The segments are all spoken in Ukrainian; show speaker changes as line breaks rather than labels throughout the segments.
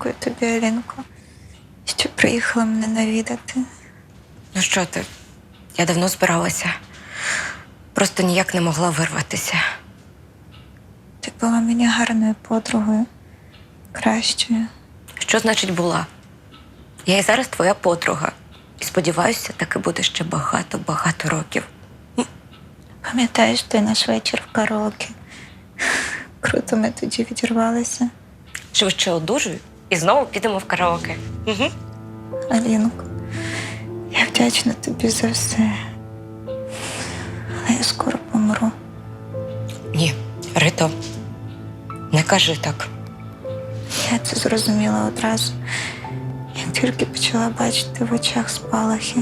Дякую тобі, Алінко, що приїхала мене навідати.
Ну що ти? Я давно збиралася. Просто ніяк не могла вирватися.
Ти була мені гарною подругою, кращою.
Що значить була? Я і зараз твоя подруга. І сподіваюся, таки буде ще багато-багато років.
Пам'ятаєш той наш вечір в караоке? Круто ми тоді відірвалися.
Швидше одужую і знову підемо в караоке. Угу.
Алінко, я вдячна тобі за все. Але я скоро помру.
Ні, Рито, не кажи так.
Я це зрозуміла одразу, як тільки почала бачити в очах спалахи.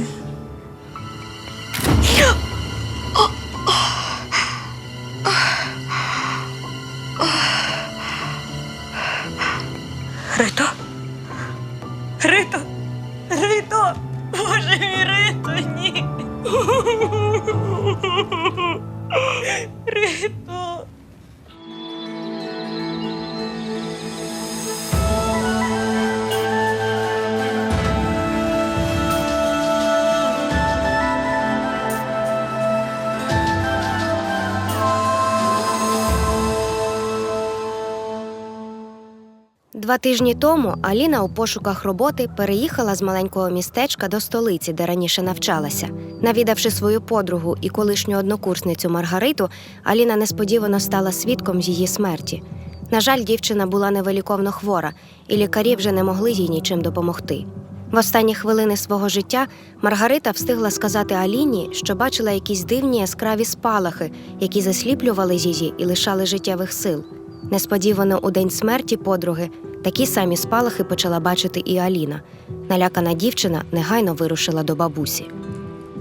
Два тижні тому Аліна у пошуках роботи переїхала з маленького містечка до столиці, де раніше навчалася. Навідавши свою подругу і колишню однокурсницю Маргариту, Аліна несподівано стала свідком її смерті. На жаль, дівчина була невиліковно хвора, і лікарі вже не могли їй нічим допомогти. В останні хвилини свого життя Маргарита встигла сказати Аліні, що бачила якісь дивні яскраві спалахи, які засліплювали її і лишали життєвих сил. Несподівано у день смерті подруги такі самі спалахи почала бачити і Аліна. Налякана дівчина негайно вирушила до бабусі.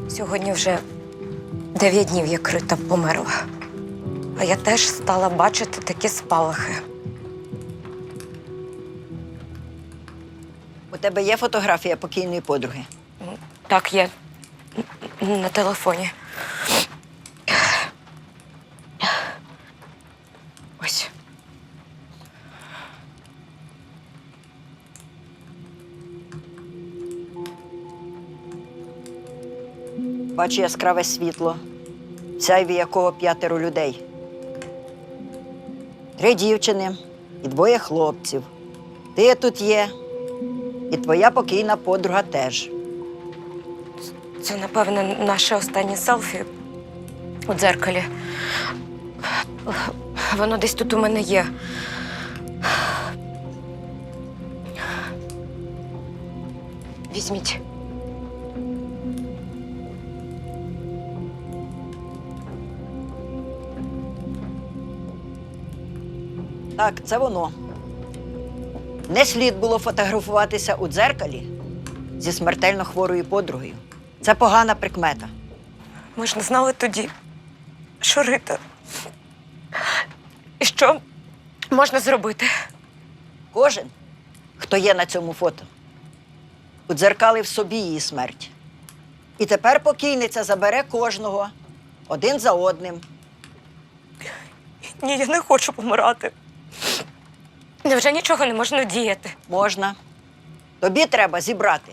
Сьогодні вже дев'ять днів, як Рита померла. А я теж стала бачити такі спалахи.
У тебе є фотографія покійної подруги?
Так, є на телефоні.
Бачу яскраве світло, сяйві якого п'ятеро людей. Три дівчини і двоє хлопців. Ти тут є, і твоя покійна подруга теж.
Це, напевне, наше останнє селфі у дзеркалі. Воно десь тут у мене є. Візьміть.
Так, це воно. Не слід було фотографуватися у дзеркалі зі смертельно хворою подругою. Це погана прикмета.
Ми ж не знали тоді, що Рита. І що можна зробити?
Кожен, хто є на цьому фото, удзеркалив собі її смерть. І тепер покійниця забере кожного один за одним.
Ні, я не хочу помирати. Невже нічого не можна діяти?
Можна. Тобі треба зібрати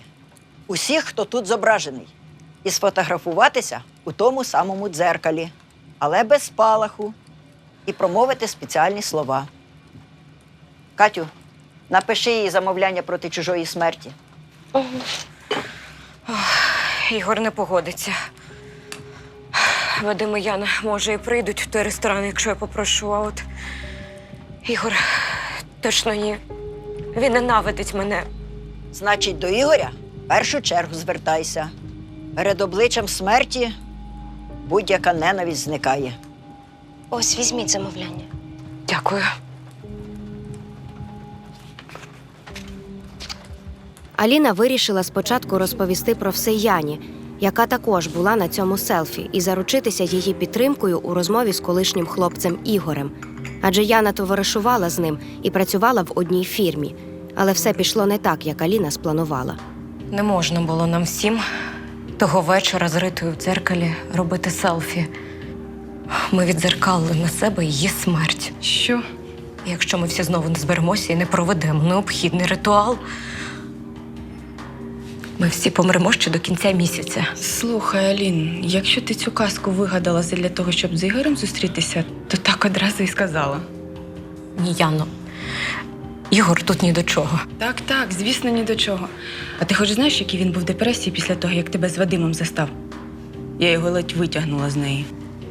усіх, хто тут зображений, і сфотографуватися у тому самому дзеркалі, але без спалаху, і промовити спеціальні слова. Катю, напиши їй замовляння проти чужої смерті.
Ігор не погодиться. Вадим і Яна, може, і прийдуть в той ресторан, якщо я попрошу, а от Ігор точно ні. Він ненавидить мене.
Значить, до Ігоря в першу чергу звертайся. Перед обличчям смерті будь-яка ненависть зникає.
Ось візьміть замовляння.
Дякую.
Аліна вирішила спочатку розповісти про все Яні, яка також була на цьому селфі, і заручитися її підтримкою у розмові з колишнім хлопцем Ігорем. Адже Яна товаришувала з ним і працювала в одній фірмі. Але все пішло не так, як Аліна спланувала.
Не можна було нам всім того вечора з Ритою в дзеркалі робити селфі. Ми відзеркали на себе її смерть.
Що?
Якщо ми всі знову не зберемося і не проведемо необхідний ритуал, ми всі помремо ще до кінця місяця.
Слухай, Алін, якщо ти цю казку вигадала для того, щоб з Ігорем зустрітися, то так одразу і сказала.
Ні, Яно. Ігор тут ні до чого.
Так, так, звісно, ні до чого. А ти хоч знаєш, який він був в депресії після того, як тебе з Вадимом застав? Я його ледь витягнула з неї.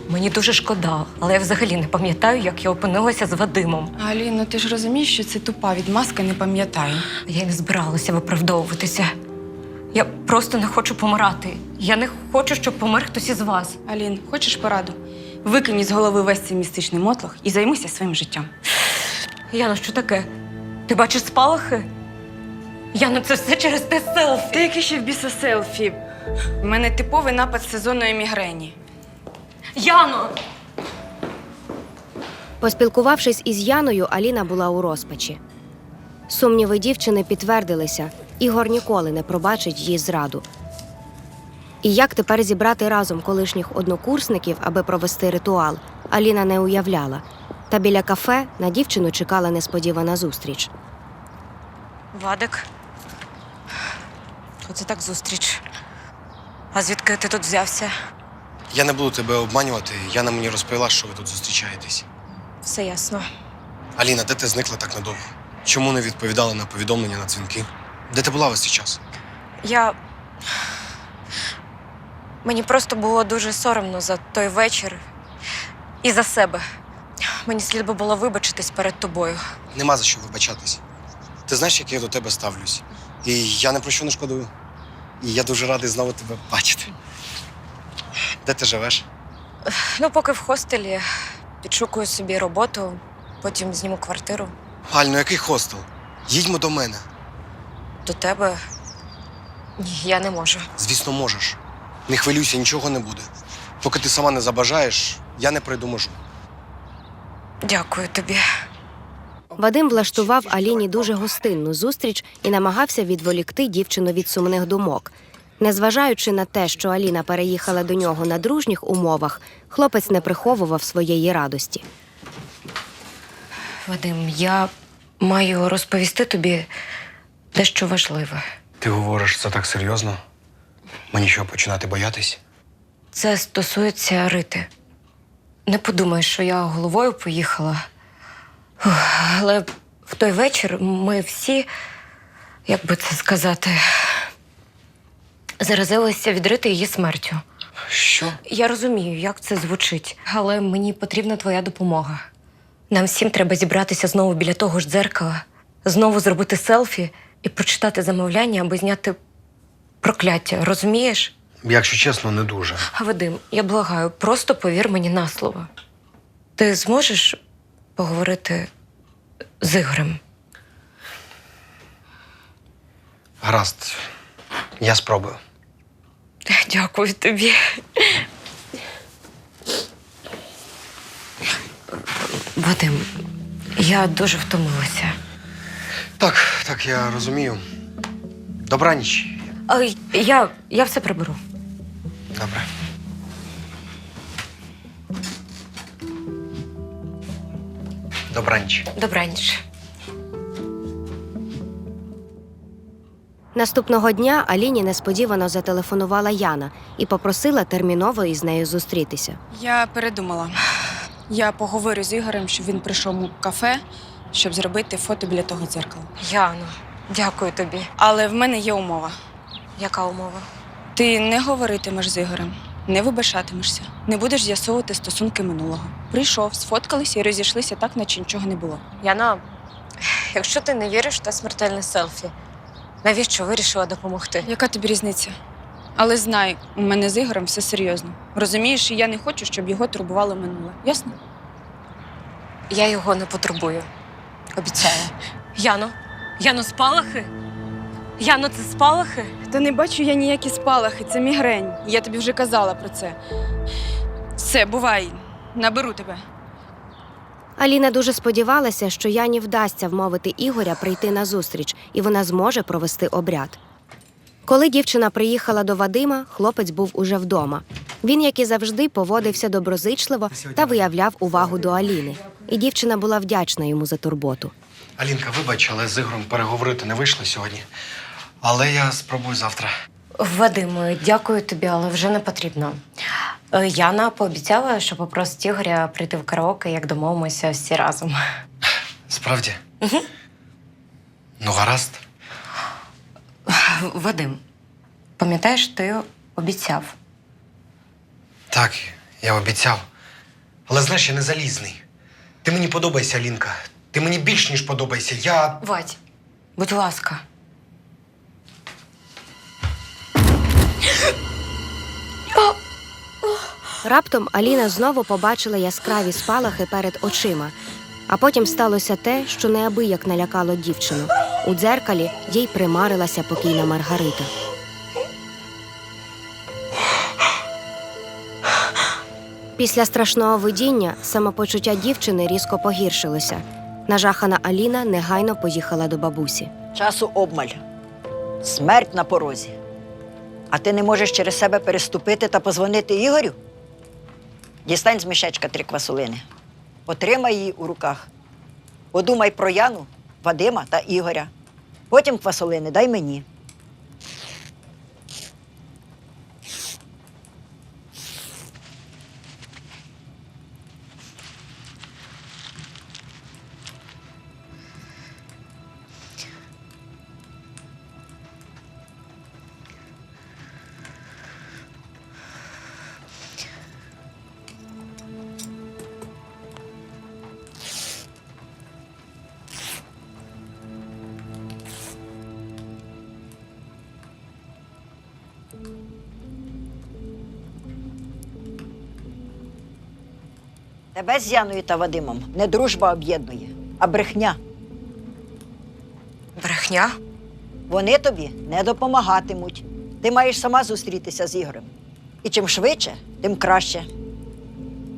Мені дуже шкода, але я взагалі не пам'ятаю, як я опинилася з Вадимом.
Алін, ну ти ж розумієш, що це тупа відмазка, не пам'ятаю.
Я й не збиралася виправдовуватися. Я просто не хочу помирати. Я не хочу, щоб помер хтось із вас.
Алін, хочеш пораду? Викинь із голови весь цей містичний мотлох і займися своїм життям.
Яно, що таке? Ти бачиш спалахи? Яно, це все через те селфі.
Та яке ще в біса селфі? У мене типовий напад сезонної мігрені.
Яно!
Поспілкувавшись із Яною, Аліна була у розпачі. Сумніви дівчини підтвердилися, Ігор ніколи не пробачить їй зраду. І як тепер зібрати разом колишніх однокурсників, аби провести ритуал, Аліна не уявляла. Та біля кафе на дівчину чекала несподівана зустріч.
Вадик. Оце так зустріч. А звідки ти тут взявся?
Я не буду тебе обманювати. Яна мені розповіла, що ви тут зустрічаєтесь.
Все ясно.
Аліна, де ти зникла так надовго? Чому не відповідала на повідомлення на дзвінки? Де ти була весь цей час?
Я. Мені просто було дуже соромно за той вечір і за себе. Мені слід би було вибачитись перед тобою.
Нема за що вибачатись. Ти знаєш, як я до тебе ставлюсь. І я не про що не шкодую. І я дуже радий знову тебе бачити. Де ти живеш?
Ну, поки в хостелі підшукую собі роботу, потім зніму квартиру
Аль, ну який хостел? Їдьмо до мене.
До тебе. Ні, я не можу.
Звісно, можеш. Не хвилюйся, нічого не буде. Поки ти сама не забажаєш, я не пройду межу.
Дякую тобі.
Вадим влаштував Аліні дуже гостинну зустріч і намагався відволікти дівчину від сумних думок. Незважаючи на те, що Аліна переїхала до нього на дружніх умовах, хлопець не приховував своєї радості.
Вадим, я маю розповісти тобі дещо важливе.
Ти говориш це так серйозно? Мені що, починати боятись?
Це стосується Рити. Не подумай, що я головою поїхала. Ух, Але в той вечір ми всі, як би це сказати, заразилися від Рити її смертю.
Що?
Я розумію, як це звучить, але мені потрібна твоя допомога. Нам всім треба зібратися знову біля того ж дзеркала, знову зробити селфі і прочитати замовляння, аби зняти прокляття. Розумієш?
Якщо чесно, не дуже.
А Вадим, я благаю, просто повір мені на слово. Ти зможеш поговорити з Ігорем?
Гаразд, я спробую.
Дякую тобі. Вадим, я дуже втомилася.
Так, так, я розумію. Добраніч.
А, я, я все приберу.
Добре. Добраніч.
Добраніч.
Наступного дня Аліні несподівано зателефонувала Яна і попросила терміново із нею зустрітися.
Я передумала. Я поговорю з Ігорем, щоб він прийшов у кафе, щоб зробити фото біля того дзеркала.
Яно, дякую тобі.
Але в мене є умова.
Яка умова?
Ти не говоритимеш з Ігорем, не вибачатимешся, не будеш з'ясовувати стосунки минулого. Прийшов, сфоткалися і розійшлися так, наче нічого не було.
Яна, якщо ти не віриш те смертельне селфі, навіщо вирішила допомогти?
Яка тобі різниця? Але знай, у мене з Ігорем все серйозно. Розумієш, і я не хочу, щоб його турбувало минуле. Ясно?
Я його не потребую. Обіцяю. Яно, Яно, спалахи? Яно, це спалахи?
Та не бачу я ніякі спалахи, це мігрень. Я тобі вже казала про це. Все, бувай, наберу тебе.
Аліна дуже сподівалася, що Яні вдасться вмовити Ігоря прийти на зустріч, і вона зможе провести обряд. Коли дівчина приїхала до Вадима, хлопець був уже вдома. Він, як і завжди, поводився доброзичливо та виявляв увагу до Аліни. І дівчина була вдячна йому за турботу.
Алінка, вибач, але з Ігорем переговорити не вийшло сьогодні. Але я спробую завтра.
Вадим, дякую тобі, але вже не потрібно. Е, Яна пообіцяла, що попросить Ігоря прийти в караоке, як домовимося всі разом.
Справді? Угу. Ну, гаразд.
Вадим, пам'ятаєш, ти обіцяв.
Так, я обіцяв. Але знаєш, я не залізний. Ти мені подобаєшся, Алінка. Ти мені більш ніж подобаєшся. Я.
Вадь, будь ласка.
Раптом Аліна знову побачила яскраві спалахи перед очима. А потім сталося те, що неабияк налякало дівчину. У дзеркалі їй примарилася покійна Маргарита. Після страшного видіння самопочуття дівчини різко погіршилося. Нажахана Аліна негайно поїхала до бабусі.
Часу обмаль. Смерть на порозі. А ти не можеш через себе переступити та позвонити Ігорю? Дістань з мішечка три квасолини. Потримай її у руках. Подумай про Яну, Вадима та Ігоря. Потім квасолини дай мені. Тебе з Яною та Вадимом не дружба об'єднує, а брехня.
Брехня?
Вони тобі не допомагатимуть. Ти маєш сама зустрітися з Ігорем. І чим швидше, тим краще.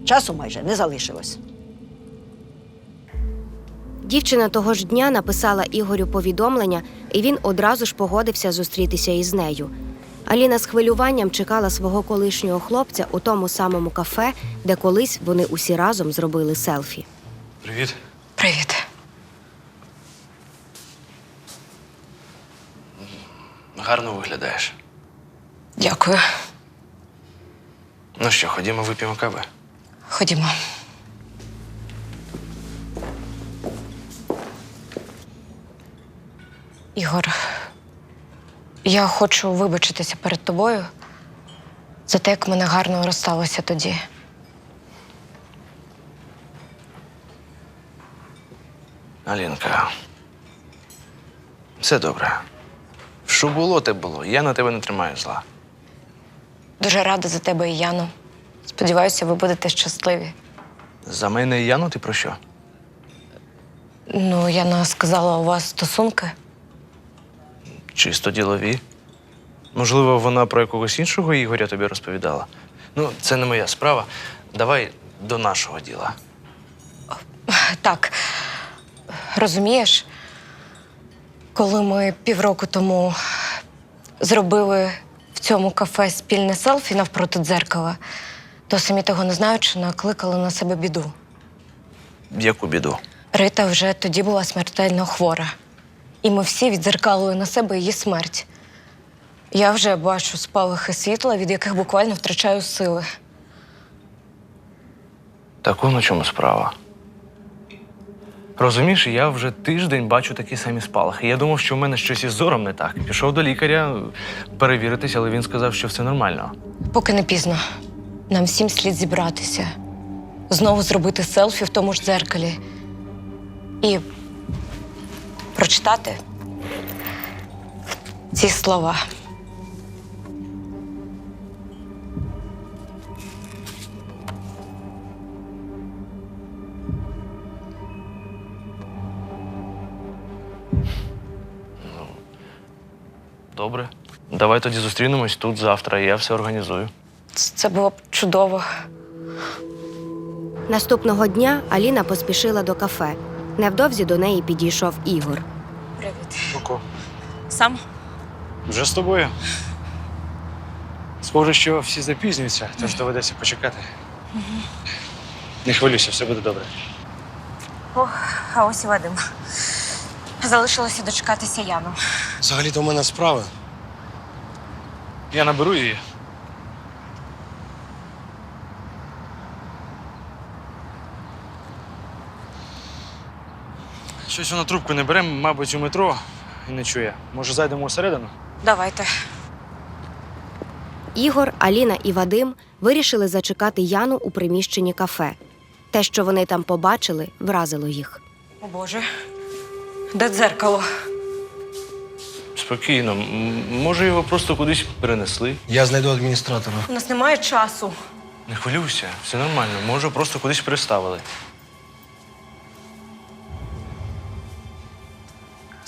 Часу майже не залишилось.
Дівчина того ж дня написала Ігорю повідомлення, і він одразу ж погодився зустрітися із нею. Аліна з хвилюванням чекала свого колишнього хлопця у тому самому кафе, де колись вони усі разом зробили селфі.
Привіт.
Привіт.
Гарно виглядаєш.
Дякую.
Ну що, ходімо вип'ємо кави.
Ходімо. Ігор, я хочу вибачитися перед тобою за те, як ми негарно розсталися тоді.
Алінка. Все добре. Що було, те було. Я на тебе не тримаю зла.
Дуже рада за тебе і Яну. Сподіваюся, ви будете щасливі.
За мене і Яну ти про що?
Ну, Яна сказала, у вас стосунки.
Чисто ділові. Можливо, вона про якогось іншого Ігоря тобі розповідала. Ну, це не моя справа. Давай до нашого діла.
Так, розумієш, коли ми півроку тому зробили в цьому кафе спільне селфі навпроти дзеркала, то самі того не знаючи, накликали на себе біду.
Яку біду?
Рита вже тоді була смертельно хвора, і ми всі відзеркалили на себе її смерть. Я вже бачу спалахи світла, від яких буквально втрачаю сили.
Так он у чому справа. Розумієш, я вже тиждень бачу такі самі спалахи. Я думав, що в мене щось із зором не так. Пішов до лікаря перевіритись, але він сказав, що все нормально.
Поки не пізно. Нам всім слід зібратися, знову зробити селфі в тому ж дзеркалі і прочитати ці слова.
Добре. Давай тоді зустрінемось тут завтра, і я все організую.
Ц- Це було б чудово.
Наступного дня Аліна поспішила до кафе. Невдовзі до неї підійшов Ігор.
Привіт.
Коко.
Сам
Вже з тобою. Схоже, що всі запізнюються, тож доведеться почекати. Не хвилюйся, все буде добре.
Ох, а ось і Вадим. Залишилося дочекатися Яну.
Взагалі-то у мене справи.
Я наберу її. Щось вона трубку не бере, мабуть, у метро і не чує. Може, зайдемо усередину?
Давайте.
Ігор, Аліна і Вадим вирішили зачекати Яну у приміщенні кафе. Те, що вони там побачили, вразило їх.
О Боже. Де дзеркало?
Спокійно. М- Може, його просто кудись перенесли.
Я знайду адміністратора.
У нас немає часу.
Не хвилюйся, все нормально. Може, просто кудись приставили.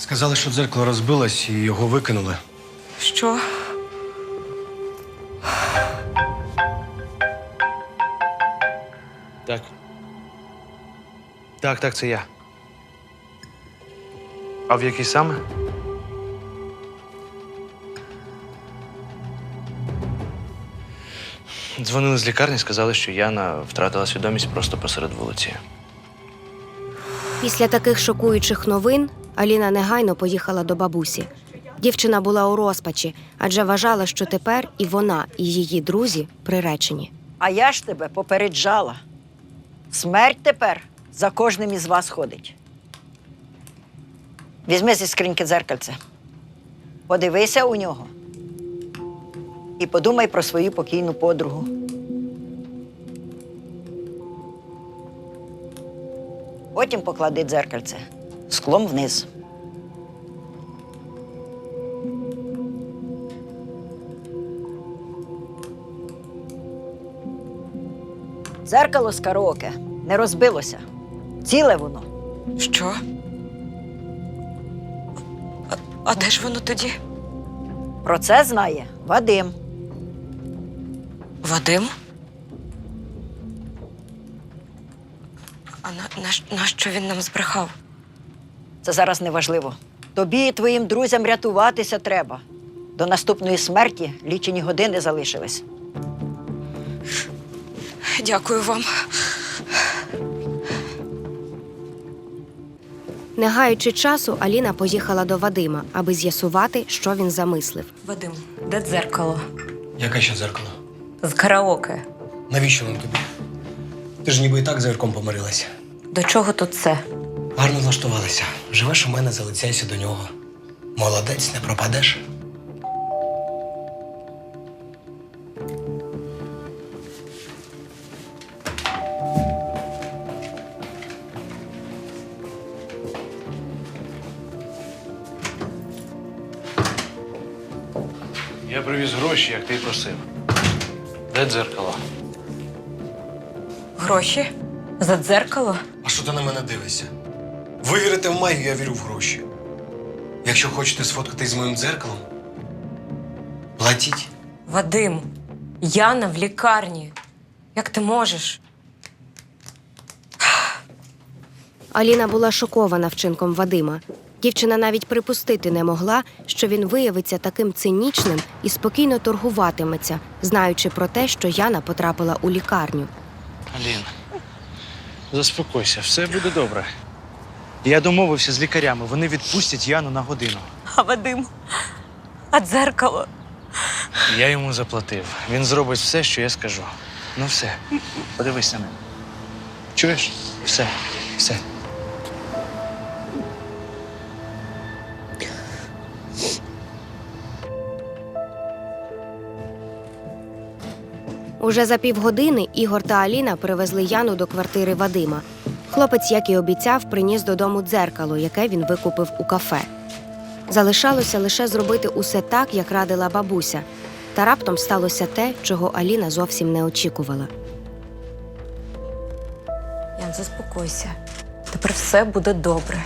Сказали, що дзеркало розбилось і його викинули.
Що?
Так. Так, так, це я. А в який саме? Дзвонили з лікарні, сказали, що Яна втратила свідомість просто посеред вулиці.
Після таких шокуючих новин Аліна негайно поїхала до бабусі. Дівчина була у розпачі, адже вважала, що тепер і вона, і її друзі приречені.
А я ж тебе попереджала. Смерть тепер за кожним із вас ходить. Візьми зі скриньки дзеркальце. Подивися у нього. І подумай про свою покійну подругу. Потім поклади дзеркальце склом вниз. Дзеркало з караоке не розбилося. Ціле воно.
Що? А, а де ж воно тоді?
Про це знає Вадим.
Вадим? А на, на, нащо він нам збрехав?
Це зараз не важливо. Тобі і твоїм друзям рятуватися треба. До наступної смерті лічені години залишились.
Дякую вам.
Не гаючи часу, Аліна поїхала до Вадима, аби з'ясувати, що він замислив.
Вадим, де дзеркало?
Яке ще дзеркало?
З караоке.
Навіщо воно тобі? Ти ж ніби і так з Ірком помирилася.
До чого тут це?
Гарно влаштувалася. Живеш у мене, залицяйся до нього. Молодець, не пропадеш.
Я привіз гроші, як ти й просив. Де дзеркало?
Гроші? За дзеркало?
А що ти на мене дивишся? Ви вірите в магію, я вірю в гроші. Якщо хочете сфоткатись з моїм дзеркалом, платіть.
Вадим, Яна в лікарні. Як ти можеш?
Аліна була шокована вчинком Вадима. Дівчина навіть припустити не могла, що він виявиться таким цинічним і спокійно торгуватиметься, знаючи про те, що Яна потрапила у лікарню.
Алін, заспокойся, все буде добре. Я домовився з лікарями, вони відпустять Яну на годину.
А Вадим? А дзеркало?
Я йому заплатив. Він зробить все, що я скажу. Ну все, подивись на мене. Чуєш? Все, все.
Уже за півгодини Ігор та Аліна привезли Яну до квартири Вадима. Хлопець, як і обіцяв, приніс додому дзеркало, яке він викупив у кафе. Залишалося лише зробити усе так, як радила бабуся. Та раптом сталося те, чого Аліна зовсім не очікувала.
Ян, заспокойся. Тепер все буде добре.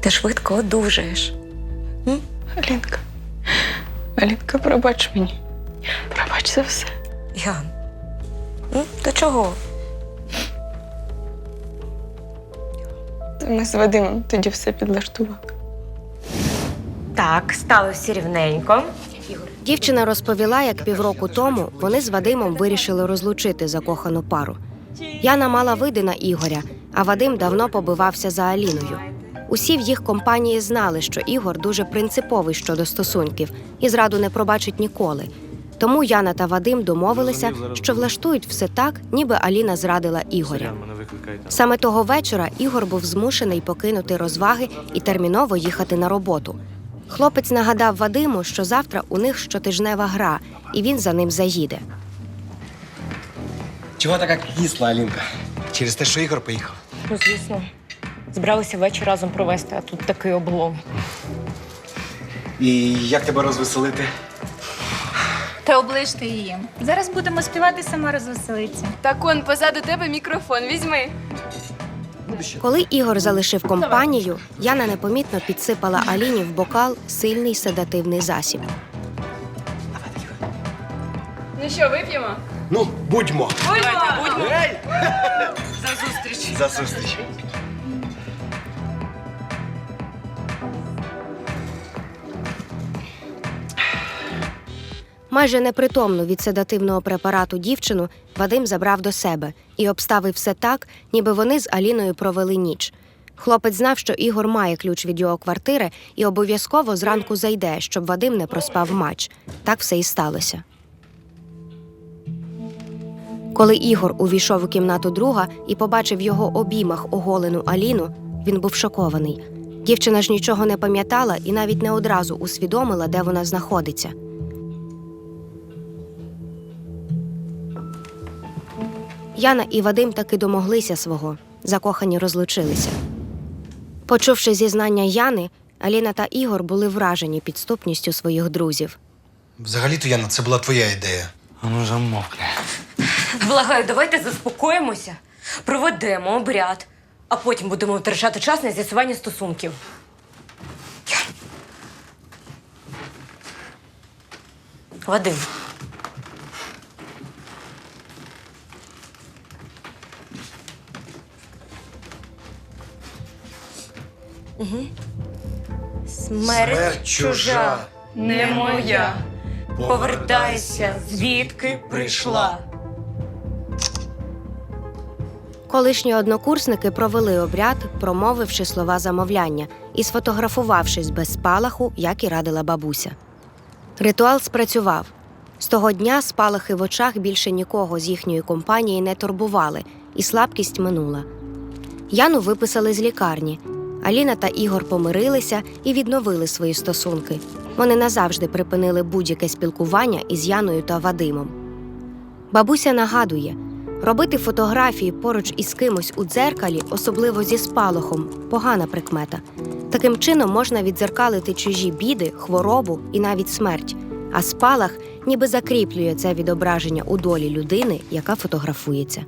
Ти швидко одужаєш.
Алінка. Алінка, пробач мені. Пробач за все.
Ян. Ну, до чого?
Ми з Вадимом тоді все підлаштували.
Так, стало всі рівненько.
Дівчина розповіла, як півроку тому вони з Вадимом вирішили розлучити закохану пару. Яна мала види на Ігоря, а Вадим давно побивався за Аліною. Усі в їх компанії знали, що Ігор дуже принциповий щодо стосунків і зраду не пробачить ніколи. Тому Яна та Вадим домовилися, що влаштують все так, ніби Аліна зрадила Ігоря. Саме того вечора Ігор був змушений покинути розваги і терміново їхати на роботу. Хлопець нагадав Вадиму, що завтра у них щотижнева гра, і він за ним заїде.
Чого така кисла, Алінка? Через те, що Ігор поїхав.
Ну, звісно. Збиралися вечір разом провести, а тут такий облом.
І як тебе розвеселити?
Та оближте її. Зараз будемо співати, сама розвеселиться.
Так он позаду тебе мікрофон візьми.
Коли Ігор залишив компанію, Яна непомітно підсипала Аліні в бокал сильний седативний засіб.
Ну що, вип'ємо?
Ну, будьмо.
Будьмо! Будьмо!
За зустріч. За зустріч.
Майже непритомну від седативного препарату дівчину Вадим забрав до себе і обставив все так, ніби вони з Аліною провели ніч. Хлопець знав, що Ігор має ключ від його квартири і обов'язково зранку зайде, щоб Вадим не проспав матч. Так все і сталося. Коли Ігор увійшов у кімнату друга і побачив його обіймах оголену Аліну, він був шокований. Дівчина ж нічого не пам'ятала і навіть не одразу усвідомила, де вона знаходиться. Яна і Вадим таки домоглися свого, закохані розлучилися. Почувши зізнання Яни, Аліна та Ігор були вражені підступністю своїх друзів.
Взагалі-то, Яна, це була твоя ідея.
А ну замовкни.
Благаю, давайте заспокоїмося, проведемо обряд, а потім будемо витрачати час на з'ясування стосунків. Вадим. Угу. Смерть,
Смерть
чужа,
чужа,
не моя. Повертайся, звідки прийшла.
Колишні однокурсники провели обряд, промовивши слова замовляння і сфотографувавшись без спалаху, як і радила бабуся. Ритуал спрацював. З того дня спалахи в очах більше нікого з їхньої компанії не турбували, і слабкість минула. Яну виписали з лікарні. Аліна та Ігор помирилися і відновили свої стосунки. Вони назавжди припинили будь-яке спілкування із Яною та Вадимом. Бабуся нагадує: робити фотографії поруч із кимось у дзеркалі, особливо зі спалахом, погана прикмета. Таким чином можна віддзеркалити чужі біди, хворобу і навіть смерть. А спалах ніби закріплює це відображення у долі людини, яка фотографується.